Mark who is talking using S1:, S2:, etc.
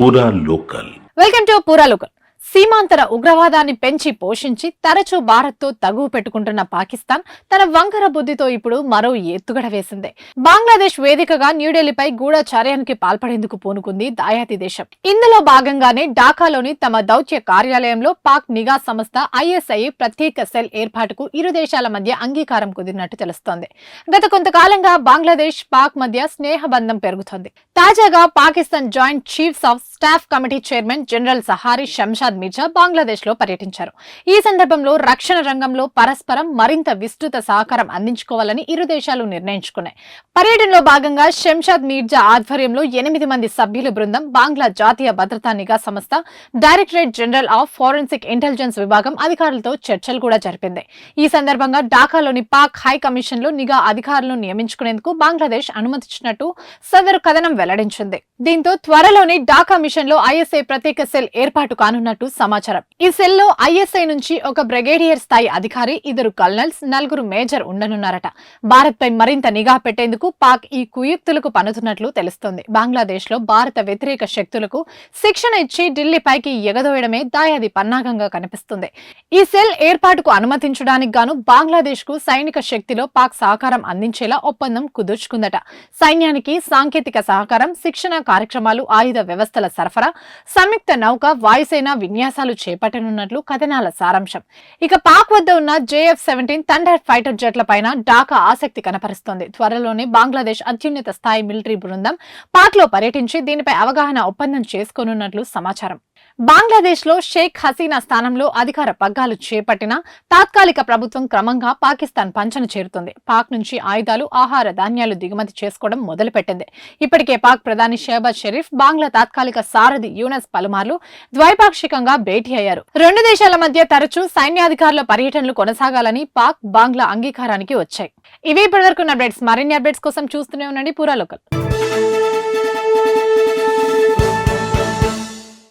S1: పూరా local.
S2: Welcome to పూరా local. సీమాంతర ఉగ్రవాదాన్ని పెంచి పోషించి తరచూ భారత్తో తగువ పెట్టుకుంటున్న పాకిస్తాన్ తన వంకర బుద్ధితో ఇప్పుడు మరో ఎత్తుగడ వేసింది. బంగ్లాదేశ్ వేదికగా న్యూఢిల్లీపై గూఢచర్యానికి పాల్పడేందుకు పూనుకుంది దాయాతి దేశం. ఇందులో భాగంగానే ఢాకాలోని తమ దౌత్య కార్యాలయంలో పాక్ నిఘా సంస్థ ఐఎస్ఐ ప్రత్యేక సెల్ ఏర్పాటుకు ఇరు దేశాల మధ్య అంగీకారం కుదిరినట్టు తెలుస్తోంది. గత కొంతకాలంగా బంగ్లాదేశ్ పాక్ మధ్య స్నేహబంధం పెరుగుతోంది. తాజాగా Pakistan joint chiefs of staff committee chairman general Sahir Shamshad Mirza బంగ్లాదేశ్లో పర్యటించారు. ఈ సందర్భంలో రక్షణ రంగంలో పరస్పరం మరింత విస్తృత సహకారం అందించుకోవాలని ఇరు దేశాలు నిర్ణయించుకున్నాయి. పర్యటనలో భాగంగా శంషాద్ మీర్జా ఆధ్వర్యంలో ఎనిమిది మంది సభ్యుల బృందం బంగ్లా జాతీయ భద్రతా నిఘా సంస్థ directorate general of forensic intelligence విభాగం అధికారులతో చర్చలు కూడా జరిపింది. ఈ సందర్భంగా ఢాకాలోని పాక్ హై కమిషన్లో నిఘా అధికారులను నియమించుకునేందుకు బంగ్లాదేశ్ అనుమతించినట్టు సదరు కథనం వెల్లడించింది. దీంతో త్వరలోనే ఢాకా మిషన్లో ఐఎస్ఐ ప్రత్యేక సెల్ ఏర్పాటు కానున్నట్టు సమాచారం. ఈ సెల్లో ఐఎస్ఐ నుంచి ఒక బ్రిగేడియర్ స్థాయి అధికారి ఇద్దరు కల్నల్స్ నలుగురు మేజర్ ఉండనున్నారట. భారత్ పై మరింత నిఘా పెట్టేందుకు పాక్ ఈ కుయుక్తులకు పనుతున్నట్లు తెలుస్తోంది. బంగ్లాదేశ్లో భారత వ్యతిరేక శక్తులకు శిక్షణ ఇచ్చి ఢిల్లీపైకి ఎగదోయడమే దాయాది పన్నాగంగా కనిపిస్తుంది. ఈ సెల్ ఏర్పాటుకు అనుమతించడానికి గాను బంగ్లాదేశ్కు సైనిక శక్తిలో పాక్ సహకారం అందించేలా ఒప్పందం కుదుర్చుకుందట. సైన్యానికి సాంకేతిక సహకారం శిక్షణ కార్యక్రమాలు ఆయుధ వ్యవస్థల సరఫరా సంయుక్త నౌక వాయుసేన విన్యాసాలు చేపట్టనున్నట్లు కథనాల సారాంశం. ఇక పాక్ వద్ద ఉన్న జేఎఫ్ సెవెంటీన్ థండర్ ఫైటర్ జెట్లపైన ఢాకా ఆసక్తి కనపరుస్తోంది. త్వరలోనే బంగ్లాదేశ్ అత్యున్నత స్థాయి మిలిటరీ బృందం పాక్లో పర్యటించి దీనిపై అవగాహన ఒప్పందం చేసుకోనున్నట్లు సమాచారం. బంగ్లాదేశ్లో షేక్ హసీనా స్థానంలో అధికార పగ్గాలు చేపట్టిన తాత్కాలిక ప్రభుత్వం క్రమంగా పాకిస్తాన్ పంచన చేరుతుంది. పాక్ నుంచి ఆయుధాలు ఆహార ధాన్యాలు దిగుమతి చేసుకోవడం మొదలుపెట్టింది. ఇప్పటికే పాక్ ప్రధాని షహబాజ్ షరీఫ్ బంగ్లా తాత్కాలిక సారథి యూనస్ పలుమార్లు ద్వైపాక్షికంగా భేటీ అయ్యారు. రెండు దేశాల మధ్య తరచూ సైన్యాధికారుల పర్యటనలు కొనసాగాలని పాక్ బంగ్లా అంగీకారానికి వచ్చాయి. ఇవి ఇప్పటివరకు అప్డేట్స్. మరిన్ని అప్డేట్స్ కోసం చూస్తూనే ఉండండి. పూరా లోకల్.